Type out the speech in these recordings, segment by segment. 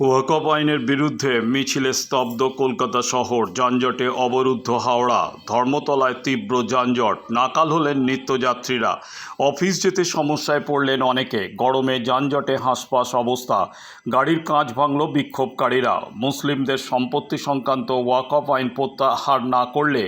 ওয়াকফ আইনের বিরুদ্ধে মিছিলে স্তব্ধ কলকাতা শহর, যানজটে অবরুদ্ধ হাওড়া, ধর্মতলায় তীব্র যানজট, নাকাল হলেন নিত্যযাত্রীরা। অফিস যেতে সমস্যায় পড়লেন অনেকে, গরমে যানজটে হাঁসপাস অবস্থা, গাড়ির কাঁচ ভাঙল বিক্ষোভকারীরা। মুসলিমদের সম্পত্তি সংক্রান্ত ওয়াকফ আইন প্রত্যাহার না করলে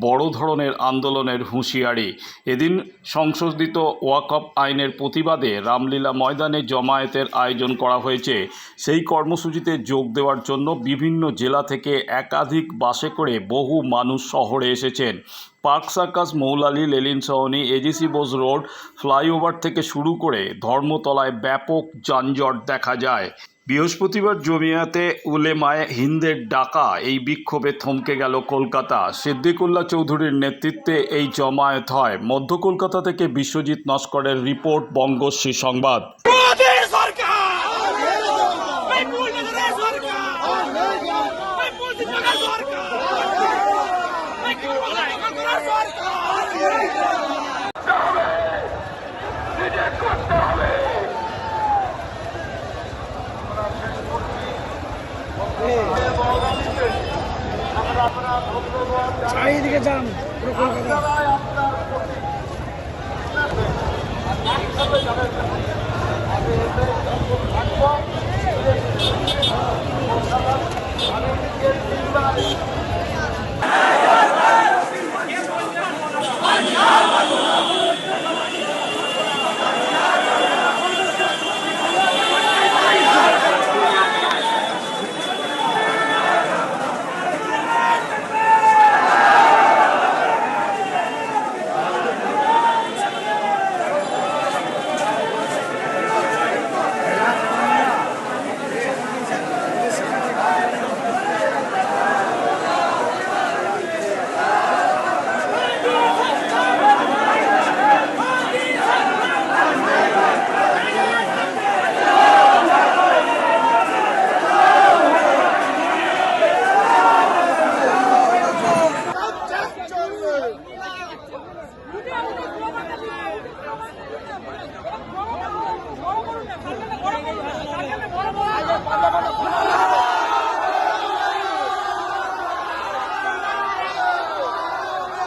বড় ধরনের আন্দোলনের হুঁশিয়ারি। এদিন সংশোধিত ওয়াকফ আইনের প্রতিবাদে রামলীলা ময়দানে জমায়েতের আয়োজন করা হয়েছে। সেই কর্মসূচিতে যোগ দেওয়ার জন্য বিভিন্ন জেলা থেকে একাধিক বাসে করে বহু মানুষ শহরে এসেছেন। Park Circus, Moulali, Lenin Sarani, AJC Bose road, flyover থেকে শুরু করে ধর্মতলায় ব্যাপক যানজট দেখা যায়। বৃহস্পতিবার জমিয়াতে উলেমায় হিন্দের ডাকা এই বিক্ষোভে থমকে গেল কলকাতা। সিদ্দিকুল্লাহ চৌধুরীর নেতৃত্বে এই জমায়েত হয়। মধ্য কলকাতা থেকে বিশ্বজিৎ নস্করের রিপোর্ট, বঙ্গশ্রী সংবাদ। চারিদিকে যান পুরো কলকাতা।